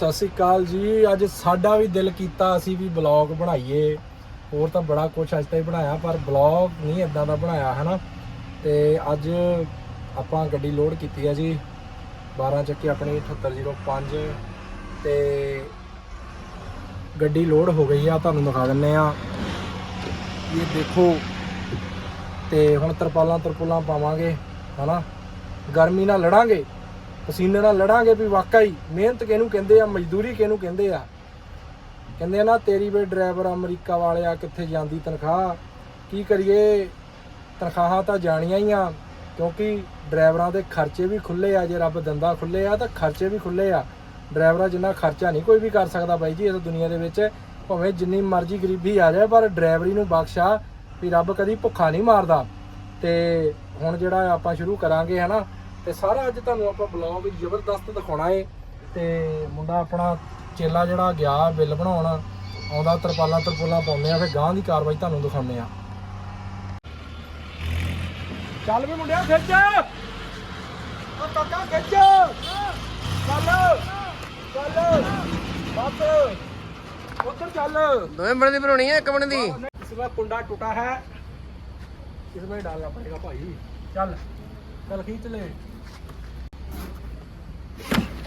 ਸਤਿ ਸ਼੍ਰੀ ਅਕਾਲ ਜੀ। ਅੱਜ ਸਾਡਾ ਵੀ ਦਿਲ ਕੀਤਾ ਅਸੀਂ ਵੀ ਬਲੌਗ ਬਣਾਈਏ। ਹੋਰ ਤਾਂ ਬੜਾ ਕੁਝ ਅੱਜ ਤਾਈਂ ਬਣਾਇਆ, ਪਰ ਬਲੌਗ ਨਹੀਂ ਇਦਾਂ ਦਾ ਬਣਾਇਆ, ਹਨਾ? ਤੇ ਅੱਜ ਆਪਾਂ ਗੱਡੀ ਲੋਡ ਕੀਤੀ ਹੈ ਜੀ। 12 ਚੱਕੀ ਆਪਣੀ 7805 ਤੇ ਗੱਡੀ ਲੋਡ ਹੋ ਗਈ ਆ, ਤੁਹਾਨੂੰ ਦਿਖਾ ਦਿੰਨੇ ਆ। ਇਹ ਦੇਖੋ, ਤੇ ਹੁਣ ਤਰਪਾਲਾਂ ਤਰਪੁਲਾਂ ਪਾਵਾਂਗੇ, ਹਨਾ? ਗਰਮੀ ਨਾਲ ਲੜਾਂਗੇ। ਪਸੀਨੇ ਨਾਲ ਲੜਾਂਗੇ ਵੀ ਵਾਕਈ ਮਿਹਨਤ ਕਿਹਨੂੰ ਕਹਿੰਦੇ ਆ, ਮਜ਼ਦੂਰੀ ਕਿਹਨੂੰ ਕਹਿੰਦੇ ਆ। ਕਹਿੰਦੇ ਆ ਨਾ, ਤੇਰੀ ਵੇ ਡਰਾਈਵਰ ਅਮਰੀਕਾ ਵਾਲਿਆ ਕਿੱਥੇ ਜਾਂਦੀ ਤਨਖਾਹ? ਕੀ ਕਰੀਏ? ਤਨਖਾਹਾਂ ਤਾਂ ਜਾਣੀਆਂ ਹੀ ਆ, ਕਿਉਂਕਿ ਡਰਾਈਵਰਾਂ ਦੇ ਖਰਚੇ ਵੀ ਖੁੱਲੇ ਆ, ਜੇ ਰੱਬ ਦੰਦਾ ਖੁੱਲੇ ਆ ਤਾਂ ਖਰਚੇ ਵੀ ਖੁੱਲੇ ਆ। ਡਰਾਈਵਰਾਂ ਜਿੰਨਾ ਖਰਚਾ ਨਹੀਂ ਕੋਈ ਵੀ ਕਰ ਸਕਦਾ ਬਾਈ ਜੀ ਇਸ ਦੁਨੀਆ ਦੇ ਵਿੱਚ, ਭਾਵੇਂ ਜਿੰਨੀ ਮਰਜ਼ੀ ਗਰੀਬੀ ਆ ਜਾਏ, ਪਰ ਡਰਾਈਵਰੀ ਨੂੰ ਬਖਸ਼ਾ ਵੀ ਰੱਬ ਕਦੀ ਭੁੱਖਾ ਨਹੀਂ ਮਾਰਦਾ। ਤੇ ਹੁਣ ਜਿਹੜਾ ਆਪਾਂ ਸ਼ੁਰੂ ਕਰਾਂਗੇ ਹਨਾ ਤੇ ਸਾਰਾ ਅੱਜ ਤੁਹਾਨੂੰ ਆਪਾਂ ਬਲੌਗ ਜ਼ਬਰਦਸਤ ਦਿਖਾਉਣਾ ਏ। ਤੇ ਮੁੰਡਾ ਆਪਣਾ ਚੇਲਾ ਜਿਹੜਾ ਗਿਆ ਬਿੱਲ ਬਣਾਉਣ ਆਉਂਦਾ ਤਰਪਾਲਾਂ ਤਰਪੁਲਾਂ ਪਾਉਂਦੇ ਆ ਫਿਰ ਗਾਂ ਦੀ ਕਾਰਵਾਈ ਤੁਹਾਨੂੰ ਦਿਖਾਉਂਦੇ ਆ। ਚੱਲ ਵੀ ਮੁੰਡਿਆ ਖਿੱਚ! ਓ ਕਾਕਾ ਖਿੱਚ! ਚੱਲ ਚੱਲ ਬੱਸ। ਉੱਧਰ ਚੱਲ। ਦੋਵੇਂ ਬਣੇ ਦੀ ਬਣਾਉਣੀ ਆ ਇੱਕ ਬਣੇ ਦੀ। ਇਸ ਵਾਰ ਕੁੰਡਾ ਟੁੱਟਾ ਹੈ। ਇਸ ਵਾਰ ਡਾਲਣਾ ਪੜੇਗਾ ਭਾਈ। ਚੱਲ ਚੱਲ ਖਿੱਚ ਲੈ।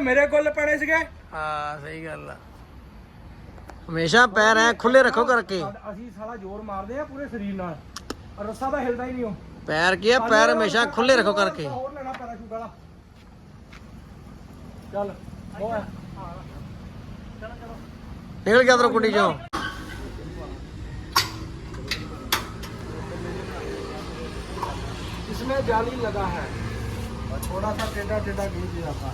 ਮੇਰੇ ਕੋਲ ਪੈਣੇ ਸੀਗੇ? ਸਹੀ ਗੱਲ ਆ। ਹਮੇਸ਼ਾ ਪੈਰ ਐ ਖੁੱਲੇ ਰੱਖੋ ਕਰਕੇ। ਅਸੀਂ ਸਾਲਾ ਜ਼ੋਰ ਮਾਰਦੇ ਆ ਪੂਰੇ ਸਰੀਰ ਨਾਲ। ਰੱਸਾ ਤਾਂ ਹਿਲਦਾ ਹੀ ਨਹੀਂ ਉਹ ਪੈਰ ਕੀ ਆ ਪੈਰ ਹਮੇਸ਼ਾ ਖੁੱਲੇ ਰੱਖੋ ਕਰਕੇ ਹੋਰ ਲੈਣਾ ਪੈਰਾਸ਼ੂਟ ਵਾਲਾ ਚੱਲ ਉਹ ਹੈ ਨਿਕਲ ਗਿਆ ਤੇਰਾ ਕੁੰਡੀ ਚੋਂ इसमें जाली लगा है और थोड़ा सा टेढ़ा टेढ़ा खींच दिया था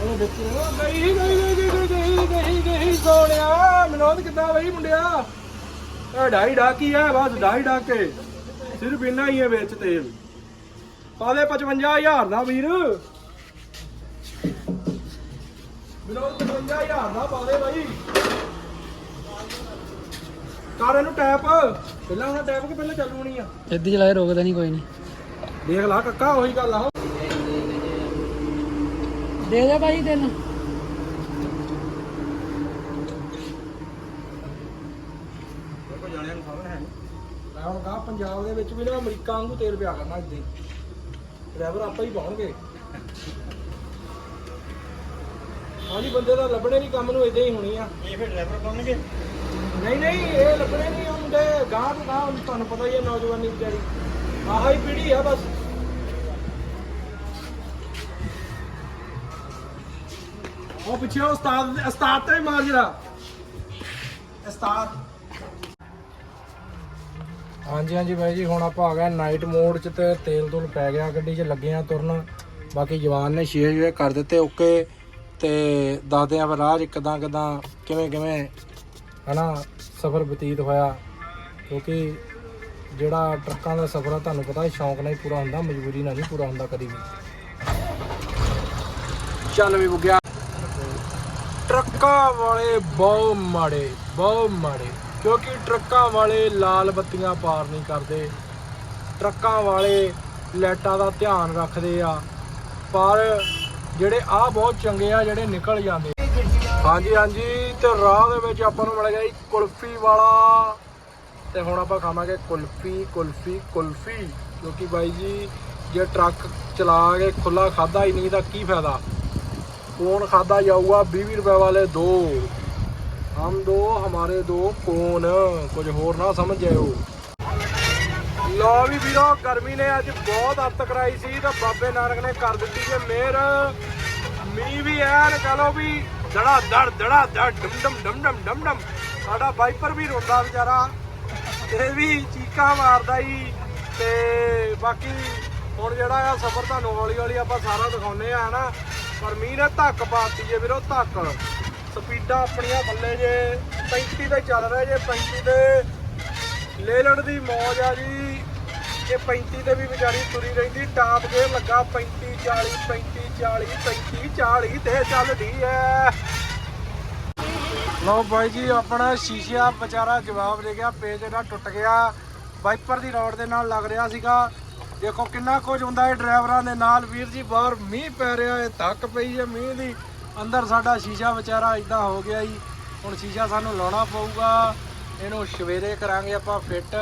ਉਹ ਦੇਖੀ ਉਹ ਗਈ ਗਈ ਗਈ ਗਈ ਗਈ ਗਈ ਗਈ ਸੋਹਣਿਆ ਮਨੋਦ ਕਿੱਦਾਂ ਬਈ ਮੁੰਡਿਆ ਇਹ ਢਾਈ ਡਾਕੀ ਹੈ ਬਸ ਢਾਈ ਡਾਕੇ ਸਿਰਫ ਇੰਨਾ ਹੀ ਹੈ ਵਿੱਚ ਤੇਲ। ਪਾਦੇ 55000 ਦਾ ਵੀਰ। ਮਨੋਦ 55000 ਦਾ ਪਾਦੇ ਬਾਈ। ਕਾਰ ਇਹਨੂੰ ਟੈਪ ਪਹਿਲਾਂ ਉਹਨਾਂ ਟੈਪ ਕਿ ਪਹਿਲਾਂ ਚਾਲੂ ਹੋਣੀ ਆ ਇੱਦੀ ਚਲਾਏ ਰੋਕਦਾ ਨਹੀਂ ਕੋਈ ਨਹੀਂ ਦੇਖ ਲਾ ਕੱਕਾ ਉਹੀ ਗੱਲ ਆ। ਦੇ ਦੇ ਭਾਈ ਤੈਨੂੰ ਮੈਂ ਹੁਣ ਕਹਾ ਪੰਜਾਬ ਦੇ ਵਿੱਚ ਵੀ ਨਾ ਅਮਰੀਕਾ ਵਾਂਗੂ ਤੇਲ ਪਿਆ ਕਰਨਾ ਇੱਦਾਂ ਡਰਾਈਵਰ ਆਪਾਂ ਹੀ ਪਾਉਣਗੇ। ਹਾਂਜੀ ਬੰਦੇ ਦਾ ਲੱਭਣੇ ਨਹੀਂ ਕੰਮ ਨੂੰ ਇਦਾਂ ਹੀ ਹੋਣੀ ਆ। ਇਹ ਫਿਰ ਡਰਾਈਵਰ ਪਾਉਣਗੇ? ਨਹੀਂ ਨਹੀਂ ਇਹ ਲੱਭਣੇ ਨਹੀਂ ਮੁੰਡੇ ਗਾਂ ਤੋਂ ਗਾਂ ਤੁਹਾਨੂੰ ਪਤਾ ਹੀ ਹੈ ਨੌਜਵਾਨੀ ਵਿਚਾਰੀ। ਆਹ ਹੀ ਪੀੜੀ ਆ ਬਸ। ਉਹ ਪਿੱਛੇ ਉਸਤਾਦ ਉਸਤਾਦ ਤੇ ਮਾਰ ਜਰਾ। ਉਸਤਾਦ। ਹਾਂਜੀ ਹਾਂਜੀ ਬਾਈ ਜੀ, ਹੁਣ ਆਪਾਂ ਆ ਗਏ ਨਾਈਟ ਮੋਡ 'ਚ ਤੇ ਤੇਲ ਤੂਲ ਪੈ ਗਿਆ, ਗੱਡੀ 'ਚ ਲੱਗੇ ਤੁਰਨ। ਬਾਕੀ ਜਵਾਨ ਨੇ ਸ਼ੇਅਰ ਸ਼ੇਅਰ ਕਰ ਦਿੱਤੇ, ਓਕੇ। ਤੇ ਦੱਸਦੇ ਆ ਫਿਰ ਰਾਹ 'ਚ ਕਿਦਾਂ ਕਿਦਾਂ, ਕਿਵੇਂ ਕਿਵੇਂ, ਹਨਾ, ਸਫ਼ਰ ਬਤੀਤ ਹੋਇਆ। ਕਿਉਂਕਿ ਜਿਹੜਾ ਟਰੱਕਾਂ ਦਾ ਸਫ਼ਰ ਆ, ਤੁਹਾਨੂੰ ਪਤਾ ਸ਼ੌਂਕ ਨਾਲ ਹੀ ਪੂਰਾ ਹੁੰਦਾ, ਮਜਬੂਰੀ ਨਾਲ ਨਹੀਂ ਪੂਰਾ ਹੁੰਦਾ ਕਦੀ ਵੀ। ਚੱਲ ਵੀ ਬੁੱਗਿਆ। ਟਰੱਕਾਂ ਵਾਲੇ ਬਹੁਤ ਮਾੜੇ ਬਹੁਤ ਮਾੜੇ। ਕਿਉਂਕਿ ਟਰੱਕਾਂ ਵਾਲੇ ਲਾਲ ਬੱਤੀਆਂ ਪਾਰ ਨਹੀਂ ਕਰਦੇ। ਟਰੱਕਾਂ ਵਾਲੇ ਲਾਈਟਾਂ ਦਾ ਧਿਆਨ ਰੱਖਦੇ ਆ। ਪਰ ਜਿਹੜੇ ਆ ਬਹੁਤ ਚੰਗੇ ਆ, ਜਿਹੜੇ ਨਿਕਲ ਜਾਂਦੇ। ਹਾਂਜੀ ਹਾਂਜੀ, ਤੇ ਰਾਹ ਦੇ ਵਿੱਚ ਆਪਾਂ ਨੂੰ ਮਿਲ ਗਿਆ ਜੀ ਕੁਲਫੀ ਵਾਲਾ। ਤੇ ਹੁਣ ਆਪਾਂ ਖਾਵਾਂਗੇ ਕੁਲਫੀ ਕੁਲਫੀ ਕੁਲਫੀ। ਕਿਉਂਕਿ ਬਾਈ ਜੀ, ਜੇ ਟਰੱਕ ਚਲਾ ਕੇ ਖੁੱਲਾ ਖਾਦਾ ਹੀ ਨਹੀਂ ਤਾਂ ਕੀ ਫਾਇਦਾ? ਕੌਣ ਖਾਦਾ ਜਾਊਗਾ? 20 ਰੁਪਏ ਵਾਲੇ ਦੋ। ਹਮ ਦੋ ਹਮਾਰੇ ਦੋ ਕੌਣ ਕੁਝ ਹੋਰ ਨਾ ਸਮਝ ਜਾਇਓ ਲੋ ਵੀ ਵੀਰੋ ਗਰਮੀ ਨੇ ਅੱਜ ਬਹੁਤ ਹੱਤ ਕਰਾਈ ਸੀ ਤਾਂ ਬਾਬੇ ਨਾਨਕ ਨੇ ਕਰ ਦਿੱਤੀ ਜੇ ਮਿਹਰ ਮੀਂਹ ਵੀ ਐਨ ਕਹ ਲੋ ਵੀ ਧੜਾ ਧੜ ਧੜਾ ਧੜ ਡਮ ਡਮ ਡਮ ਡਮ ਡਮ ਸਾਡਾ ਵਾਈਪਰ ਵੀ ਰੋਂਦਾ ਵਿਚਾਰਾ ਇਹ ਵੀ ਚੀਕਾਂ ਮਾਰਦਾ ਹੀ ਤੇ ਬਾਕੀ ਹੁਣ ਜਿਹੜਾ ਆ ਸਫ਼ਰ ਤੁਹਾਨੂੰ ਹੌਲੀ ਹੌਲੀ ਆਪਾਂ ਸਾਰਾ ਦਿਖਾਉਨੇ ਆ ਹਨਾ। ਪਰ ਮੀਂਹ ਨੇ ਧੱਕ ਪਾਤੀ ਜੇ ਵੀਰੋ, ਧੱਕ। ਸਪੀਡਾਂ ਆਪਣੀਆਂ ਬੱਲੇ ਜੇ 35 ਤੇ ਚੱਲ ਰਿਹਾ, ਜੇ 35 ਤੇ ਲੈ ਲੈਣ ਦੀ ਮੌਜ ਆ ਜੀ। ਇਹ 35 ਤੇ ਵੀ ਵਿਚਾਰੀ ਤੁਰੀ ਰਹਿੰਦੀ, ਟਾਪ ਗੇਅਰ ਲੱਗਾ 35 40 35 40 35 40 ਤੇ ਚੱਲਦੀ ਐ। ਲਓ ਬਾਈ ਜੀ, ਆਪਣਾ ਸ਼ੀਸ਼ਾ ਵਿਚਾਰਾ ਜਵਾਬ ਦੇ ਗਿਆ, ਪੇਜ ਇਹਦਾ ਟੁੱਟ ਗਿਆ। ਵਾਈਪਰ ਦੀ ਰੋਡ ਦੇ ਨਾਲ ਲੱਗ ਰਿਹਾ ਸੀਗਾ। ਦੇਖੋ ਕਿੰਨਾ ਕੁਝ ਹੁੰਦਾ ਹੈ, ਡਰਾਈਵਰਾਂ ਦੇ ਨਾਲ। ਵੀਰ ਜੀ, ਬਾਹਰ ਮੀਂਹ ਪੈ ਰਿਹਾ ਹੈ, ਧੱਕ ਪਈ ਹੈ ਮੀਂਹ ਦੀ। ਅੰਦਰ ਸਾਡਾ ਸ਼ੀਸ਼ਾ ਵਿਚਾਰਾ ਇਦਾਂ ਹੋ ਗਿਆ ਜੀ। ਹੁਣ ਸ਼ੀਸ਼ਾ ਸਾਨੂੰ ਲਾਉਣਾ ਪਊਗਾ। ਇਹਨੂੰ ਸਵੇਰੇ ਕਰਾਂਗੇ ਆਪਾਂ ਫਿੱਟ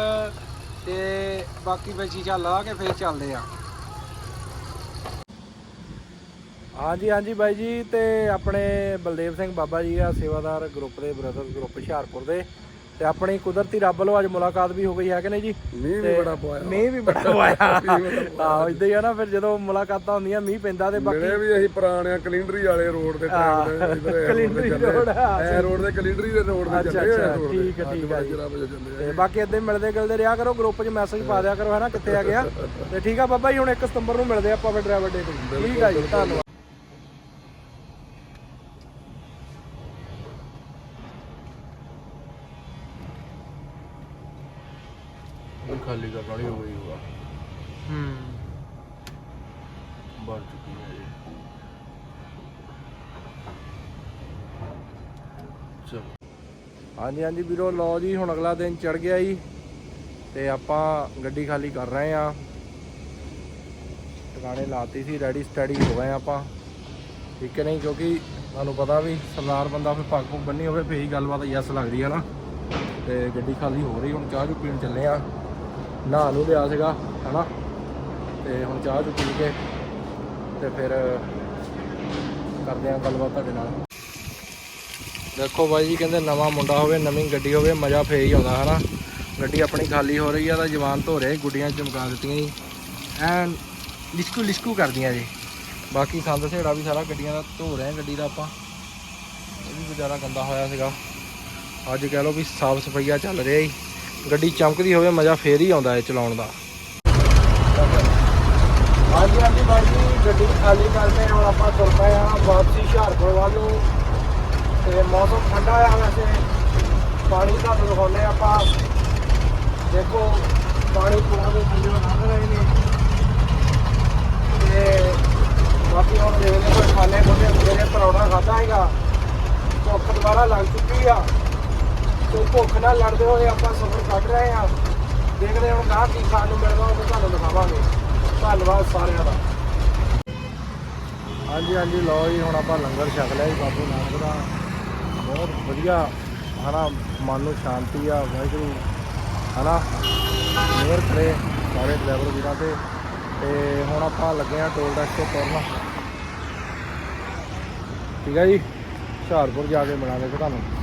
ਤੇ ਬਾਕੀ ਫਿਰ ਸ਼ੀਸ਼ਾ ਲਾ ਕੇ ਫਿਰ ਚੱਲਦੇ ਆ। ਹਾਂਜੀ ਹਾਂਜੀ ਬਾਈ ਜੀ ਤੇ ਆਪਣੇ ਬਲਦੇਵ ਸਿੰਘ ਬਾਬਾ ਜੀ ਆ, ਸੇਵਾਦਾਰ ਗਰੁੱਪ ਦੇ ਬ੍ਰਦਰਸ ਗਰੁੱਪ ਹੁਸ਼ਿਆਰਪੁਰ ਦੇ। ਤੇ ਆਪਣੀ ਕੁਦਰਤੀ ਰੱਬ ਵੱਲੋਂ ਅੱਜ ਮੁਲਾਕਾਤ ਵੀ ਹੋ ਗਈ ਹੈ ਕਿ ਨਹੀਂ ਜੀ? ਮੀਂਹ ਵੀ ਬੜਾ ਪਵਾਇਆ। ਮੀਂਹ ਵੀ ਬੜਾ ਪਵਾਇਆ। ਆਹੋ ਇਦਾਂ ਹੀ ਆ ਨਾ ਫਿਰ ਜਦੋਂ ਮੁਲਾਕਾਤਾਂ ਹੁੰਦੀਆਂ ਮੀਂਹ ਪੈਂਦਾ ਤੇ ਬਾਕੀ ਮਿਲੇ ਵੀ ਅਸੀਂ ਪੁਰਾਣੇ ਕੈਲੰਡਰੀ ਵਾਲੇ ਰੋਡ ਦੇ ਟਾਈਮ ਦੇ ਕੈਲੰਡਰੀ ਆ, ਐ ਰੋਡ ਦੇ ਕੈਲੰਡਰੀ ਦੇ ਰੋਡ ਦੇ ਚੱਲੇ ਅੱਛਾ। ਠੀਕ ਹੈ, ਠੀਕ ਹੈ ਤੇ ਬਾਕੀ ਇਦਾਂ ਹੀ ਮਿਲਦੇ ਗਿਲਦੇ ਰਿਹਾ ਕਰੋ ਗਰੁੱਪ 'ਚ ਮੈਸੇਜ ਪਾ ਦਿਆ ਕਰੋ ਹੈ ਨਾ ਕਿੱਥੇ ਆ ਗਿਆ। ਤੇ ਠੀਕ ਆ ਬਾਬਾ ਜੀ ਹੁਣ 1 ਸਤੰਬਰ ਨੂੰ ਮਿਲਦੇ ਆਪਾਂ ਫਿਰ ਡਰਾਈਵਰ ਡੇ ਤੇ। ਠੀਕ ਆ ਜੀ ਧੰਨਵਾਦ। ਕਰ ਵਾਲੀ ਹੋ ਗਈ ਹੋਗਾ ਹੂੰ। ਬਣ ਚੁੱਕੀ ਹੈ ਇਹ। ਚਲੋ। ਹਾਂਜੀ ਹਾਂਜੀ ਵੀਰੋ ਲਓ ਜੀ ਹੁਣ ਅਗਲਾ ਦਿਨ ਚੜ ਗਿਆ ਜੀ। ਤੇ ਆਪਾਂ ਗੱਡੀ ਖਾਲੀ ਕਰ ਰਹੇ ਆ ਟਿਕਾਣੇ ਲਾਤੀ ਸੀ ਰੈਡੀ ਸਟੱਡੀ ਹੋ ਗਏ ਆਪਾਂ। ਠੀਕ ਹੈ ਨਹੀਂ ਕਿਉਂਕਿ ਤੁਹਾਨੂੰ ਪਤਾ ਵੀ ਸਰਦਾਰ ਬੰਦਾ ਫਿਰ ਪੱਗ ਪੁੱਗ ਬੰਨੀ ਹੋਵੇ ਫੇਰ ਹੀ ਗੱਲਬਾਤ ਯੈਸ ਲੱਗਦੀ ਹੈ ਨਾ। ਤੇ ਗੱਡੀ ਖਾਲੀ ਹੋ ਰਹੀ ਹੁਣ ਚਾਹ ਚੂ ਪੀਣ ਚੱਲੇ ਆ ਨਹਾ ਨੂੰ ਲਿਆ ਸੀਗਾ, ਹਨਾ? ਤੇ ਹੁਣ ਚਾਹ ਚੂ ਪੀ ਕੇ ਤੇ ਫਿਰ ਕਰਦੇ ਆ ਗੱਲਬਾਤ ਤੁਹਾਡੇ ਨਾਲ। ਦੇਖੋ ਬਾਈ ਜੀ, ਕਹਿੰਦੇ ਨਵਾਂ ਮੁੰਡਾ ਹੋਵੇ, ਨਵੀਂ ਗੱਡੀ ਹੋਵੇ, ਮਜ਼ਾ ਫੇਰ ਹੀ ਆਉਂਦਾ, ਹਨਾ? ਗੱਡੀ ਆਪਣੀ ਖਾਲੀ ਹੋ ਰਹੀ ਆ ਤਾਂ ਜਵਾਨ ਧੋ ਰਹੇ, ਗੁੱਡੀਆਂ ਚਮਕਾ ਦਿੱਤੀਆਂ ਜੀ। ਐਨ ਲਿਸ਼ਕੂ ਲਿਸ਼ਕੂ ਕਰਦੀਆਂ ਜੀ। ਬਾਕੀ ਸੰਦ ਸੇੜਾ ਵੀ ਸਾਰਾ ਗੱਡੀਆਂ ਦਾ ਧੋ ਰਹੇ ਗੱਡੀ ਦਾ ਆਪਾਂ। ਇਹ ਵੀ ਗੁਜ਼ਾਰਾ ਗੰਦਾ ਹੋਇਆ ਸੀਗਾ। ਅੱਜ ਕਹਿ ਲਓ ਵੀ ਸਾਫ਼ ਸਫਾਈਆ ਚੱਲ ਰਿਹਾ ਜੀ। ਗੱਡੀ ਚਮਕਦੀ ਹੋਵੇ, ਮਜ਼ਾ ਫੇਰ ਹੀ ਆਉਂਦਾ ਹੈ ਚਲਾਉਣ ਦਾ। ਹਾਂਜੀ ਹਾਂਜੀ ਬਾਈ ਜੀ, ਗੱਡੀ ਖਾਲੀ ਕਰਦੇ ਹੁਣ ਆਪਾਂ ਤੁਰ ਪਏ ਆ ਵਾਪਸੀ ਹੁਸ਼ਿਆਰਪੁਰ ਵੱਲ। ਨੂੰ ਤੇ ਮੌਸਮ ਠੰਡਾ ਆ ਵੈਸੇ। ਪਾਣੀ ਦਾ ਦਿਖਾਉਂਦੇ ਆਪਾਂ। ਦੇਖੋ, ਪਾਣੀ ਪੂਰਾ ਦੇ ਥੱਲੇ ਲੰਘ ਰਹੇ ਨੇ। ਤੇ ਬਾਕੀ ਹੁਣ ਦੇਖਦੇ ਕੋਈ ਖਾਣੇ ਖੁੱਲੇ ਮੇਰੇ ਪਰੌਣਾ ਖਾਦਾ ਹੈਗਾ। ਭੁੱਖ ਦੁਬਾਰਾ ਲੱਗ ਚੁੱਕੀ ਆ। ਤੇ ਭੁੱਖ ਨਾਲ ਲੜਦੇ ਹੋਏ ਆਪਾਂ ਸਫ਼ਰ ਕੱਢ ਰਹੇ ਹਾਂ। ਦੇਖਦੇ ਹਾਂ ਹੁਣ ਗਾਹ ਕੀ ਖਾਣ ਨੂੰ ਮਿਲਦਾ, ਉਹ ਤੁਹਾਨੂੰ ਦਿਖਾਵਾਂਗੇ। ਧੰਨਵਾਦ ਸਾਰਿਆਂ ਦਾ। ਹਾਂਜੀ ਹਾਂਜੀ, ਲਓ ਜੀ, ਹੁਣ ਆਪਾਂ ਲੰਗਰ ਛਕ ਲਿਆ ਜੀ, ਬਾਬੂ ਨਾਨਕ ਦਾ। ਬਹੁਤ ਵਧੀਆ, ਹਨਾ, ਮਨ ਨੂੰ ਸ਼ਾਂਤੀ ਆ, ਵਾਹਿਗੁਰੂ, ਹਨਾ, ਮਿਹਰ ਕਰੇ ਸਾਰੇ ਡਰਾਈਵਰ ਵੀਰਾਂ ਤੇ। ਤੇ ਹੁਣ ਆਪਾਂ ਲੱਗੇ ਆ ਟੋਲ ਟੈਕਸ ਤੋਂ ਤੁਰਨ। ਠੀਕ ਹੈ ਜੀ? ਹੁਸ਼ਿਆਰਪੁਰ ਜਾ ਕੇ ਮਿਲਾਂਗੇ ਫਿਰ ਤੁਹਾਨੂੰ।